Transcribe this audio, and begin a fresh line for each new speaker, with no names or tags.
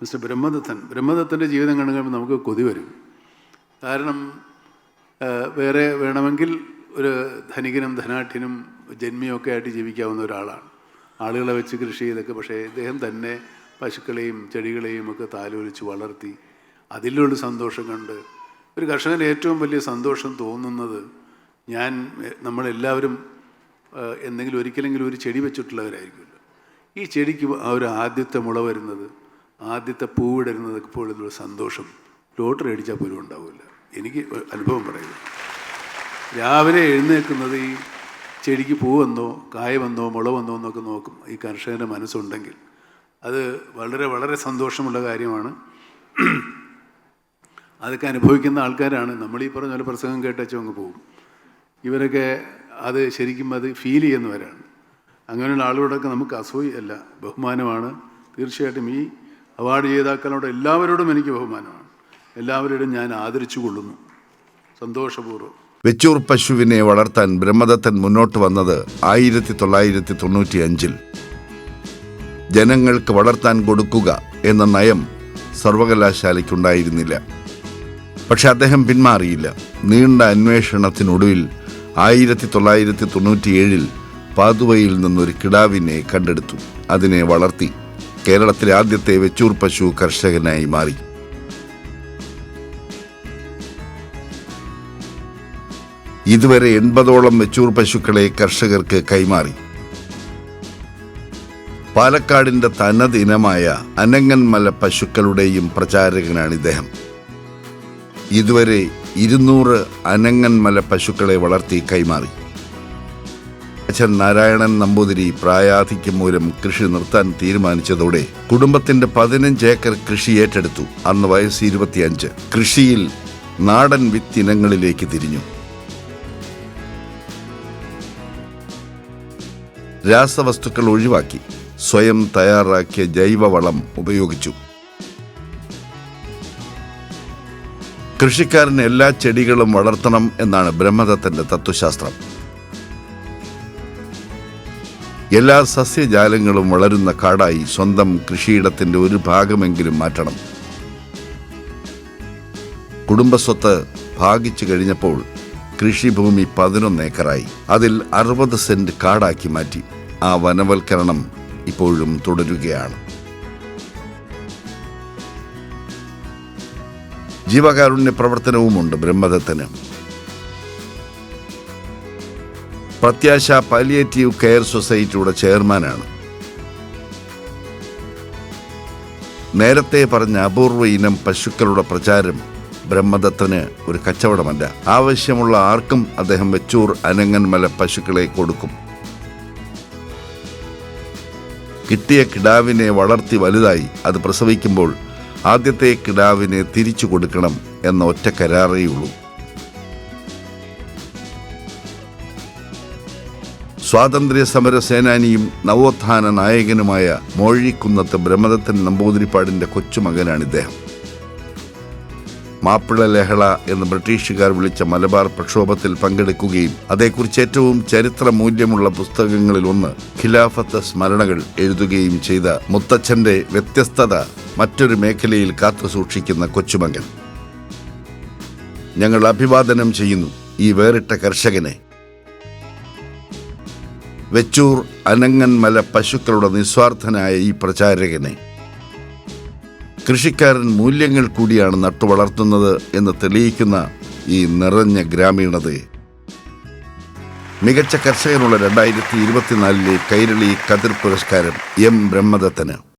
Mister Brahmadathan. ബ്രഹ്മദത്തന്റെ ജീവിതം കണ്ടുകഴിയുമ്പോൾ നമുക്ക് കൊതി വരും. കാരണം വേറെ വേണമെങ്കിൽ ഒരു ധനികനും ധനാഠ്യനും ജന്മിയൊക്കെ ആയിട്ട് ജീവിക്കാവുന്ന ഒരാളാണ്. ആളുകളെ വെച്ച് കൃഷി ചെയ്തൊക്കെ പക്ഷേ ഇദ്ദേഹം തന്നെ പശുക്കളെയും ചെടികളെയും ഒക്കെ താലോലിച്ച് വളർത്തി അതിലുള്ള സന്തോഷം കണ്ട് ഒരു കർഷകന് ഏറ്റവും വലിയ സന്തോഷം തോന്നുന്നത് ഞാൻ നമ്മളെല്ലാവരും എന്തെങ്കിലും ഒരിക്കലെങ്കിലും ഒരു ചെടി വെച്ചിട്ടുള്ളവരായിരിക്കുമല്ലോ. ഈ ചെടിക്ക് ആ ഒരു ആദ്യത്തെ മുള വരുന്നത് ആദ്യത്തെ പൂവിടരുന്നത് പോലുള്ള സന്തോഷം ലോട്ടറി അടിച്ചാൽ പോലും ഉണ്ടാവില്ല. എനിക്ക് അനുഭവം പറയുക രാവിലെ എഴുന്നേൽക്കുന്നത് ഈ ചെടിക്ക് പൂ വന്നോ കായ വന്നോ മുള വന്നോ എന്നൊക്കെ നോക്കും. ഈ കർഷകന്റെ മനസ്സുണ്ടെങ്കിൽ അത് വളരെ വളരെ സന്തോഷമുള്ള കാര്യമാണ്. അതൊക്കെ അനുഭവിക്കുന്ന ആൾക്കാരാണ്. നമ്മൾ ഈ പറഞ്ഞ പ്രസംഗം കേട്ടച്ചും അങ്ങ് പോകും ഇവരൊക്കെ അത് ശരിക്കും അത് ഫീൽ ചെയ്യുന്നവരാണ്. അങ്ങനെയുള്ള ആളുകളോടൊക്കെ നമുക്ക് അസൂയല്ല ബഹുമാനമാണ്. തീർച്ചയായിട്ടും ഈ അവാർഡ് ജേതാക്കളോട് എല്ലാവരോടും എനിക്ക് ബഹുമാനമാണ്. എല്ലാവരോടും ഞാൻ ആദരിച്ചു കൊള്ളുന്നു. സന്തോഷപൂർവം.
വെച്ചൂർ പശുവിനെ വളർത്താൻ ബ്രഹ്മദത്തൻ മുന്നോട്ട് വന്നത് ആയിരത്തി തൊള്ളായിരത്തി തൊണ്ണൂറ്റി അഞ്ചിൽ ജനങ്ങൾക്ക് വളർത്താൻ കൊടുക്കുക എന്ന നയം സർവകലാശാലയ്ക്കുണ്ടായിരുന്നില്ല. പക്ഷെ അദ്ദേഹം പിന്മാറിയില്ല. നീണ്ട അന്വേഷണത്തിനൊടുവിൽ ആയിരത്തി തൊള്ളായിരത്തി തൊണ്ണൂറ്റിയേഴിൽ പാതുവയിൽ നിന്നൊരു കിടാവിനെ കണ്ടെടുത്തു. അതിനെ വളർത്തി കേരളത്തിലെ ആദ്യത്തെ വെച്ചൂർ പശു കർഷകനായി മാറി. ഇതുവരെ എൺപതോളം വെച്ചൂർ പശുക്കളെ കർഷകർക്ക് കൈമാറി. പാലക്കാടിന്റെ തനത് ഇനമായ അനങ്ങന്മല പശുക്കളുടെയും പ്രചാരകനാണ് ഇദ്ദേഹം. ഇതുവരെ ഇരുന്നൂറ് അനങ്ങന്മല പശുക്കളെ വളർത്തി കൈമാറി. അച്ഛൻ നാരായണൻ നമ്പൂതിരി പ്രായാധിക്യം മൂലം കൃഷി നിർത്താൻ തീരുമാനിച്ചതോടെ കുടുംബത്തിന്റെ പതിനഞ്ച് ഏക്കർ കൃഷി ഏറ്റെടുത്തു. അന്ന് വയസ്സ് ഇരുപത്തിയഞ്ച്. കൃഷിയിൽ നാടൻ വിത്തിനങ്ങളിലേക്ക് തിരിഞ്ഞു. രാസവസ്തുക്കൾ ഒഴിവാക്കി. സ്വയം തയ്യാറാക്കിയ ജൈവവളം ഉപയോഗിച്ചു. കൃഷിക്കാരന് എല്ലാ ചെടികളും വളർത്തണം എന്നാണ് ബ്രഹ്മദത്തന്റെ തത്വശാസ്ത്രം. എല്ലാ സസ്യജാലങ്ങളും വളരുന്ന കാടായി സ്വന്തം കൃഷിയിടത്തിന്റെ ഒരു ഭാഗമെങ്കിലും മാറ്റണം. കുടുംബസ്വത്ത് ഭാഗിച്ചു കഴിഞ്ഞപ്പോൾ കൃഷിഭൂമി പതിനൊന്ന് ഏക്കറായി. അതിൽ അറുപത് സെന്റ് കാടാക്കി മാറ്റി. ആ വനവൽക്കരണം ഇപ്പോഴും തുടരുകയാണ്. ജീവകാരുണ്യ പ്രവർത്തനവുമുണ്ട് ബ്രഹ്മദത്തിന്. പ്രത്യാശ പാലിയേറ്റീവ് കെയർ സൊസൈറ്റിയുടെ ചെയർമാനാണ്. നേരത്തെ പറഞ്ഞ അപൂർവ ഇനം പശുക്കളുടെ പ്രചാരം ബ്രഹ്മദത്തന് ഒരു കച്ചവടമല്ല. ആവശ്യമുള്ള ആർക്കും അദ്ദേഹം വെച്ചൂർ അനങ്ങന്മല പശുക്കളെ കൊടുക്കും. കിട്ടിയ കിടാവിനെ വളർത്തി വലുതായി അത് പ്രസവിക്കുമ്പോൾ ആദ്യത്തെ കിടാവിനെ തിരിച്ചു കൊടുക്കണം എന്ന ഒറ്റ കരാറേയുള്ളൂ. സ്വാതന്ത്ര്യ സമര സേനാനിയും നവോത്ഥാന നായകനുമായ മോഴിക്കുന്നത്ത് ബ്രഹ്മദത്തൻ നമ്പൂതിരിപ്പാടിന്റെ കൊച്ചുമകനാണ് ഇദ്ദേഹം. മാപ്പിള ലഹള എന്ന് ബ്രിട്ടീഷുകാർ വിളിച്ച മലബാർ പ്രക്ഷോഭത്തിൽ പങ്കെടുക്കുകയും അതേക്കുറിച്ച് ഏറ്റവും ചരിത്ര മൂല്യമുള്ള പുസ്തകങ്ങളിൽ ഒന്ന് ഖിലാഫത്ത് സ്മരണകൾ എഴുതുകയും ചെയ്ത മുത്തച്ഛന്റെ വ്യത്യസ്തത മറ്റൊരു മേഖലയിൽ കാത്തുസൂക്ഷിക്കുന്ന കൊച്ചുമകൻ. ഞങ്ങൾ അഭിവാദനം ചെയ്യുന്നു ഈ വേറിട്ട കർഷകനെ. വെച്ചൂർ അനങ്ങന്മല പശുക്കളുടെ നിസ്വാർത്ഥനായ ഈ പ്രചാരകനെ. കൃഷിക്കാരൻ മൂല്യങ്ങൾ കൂടിയാണ് നട്ടുവളർത്തുന്നത് എന്ന് തെളിയിക്കുന്ന ഈ നിറഞ്ഞ ഗ്രാമീണതയെ മികച്ച കർഷകനുള്ള രണ്ടായിരത്തി ഇരുപത്തിനാലിലെ കൈരളി കതിർ പുരസ്കാരം എം. ബ്രഹ്മദത്തന്.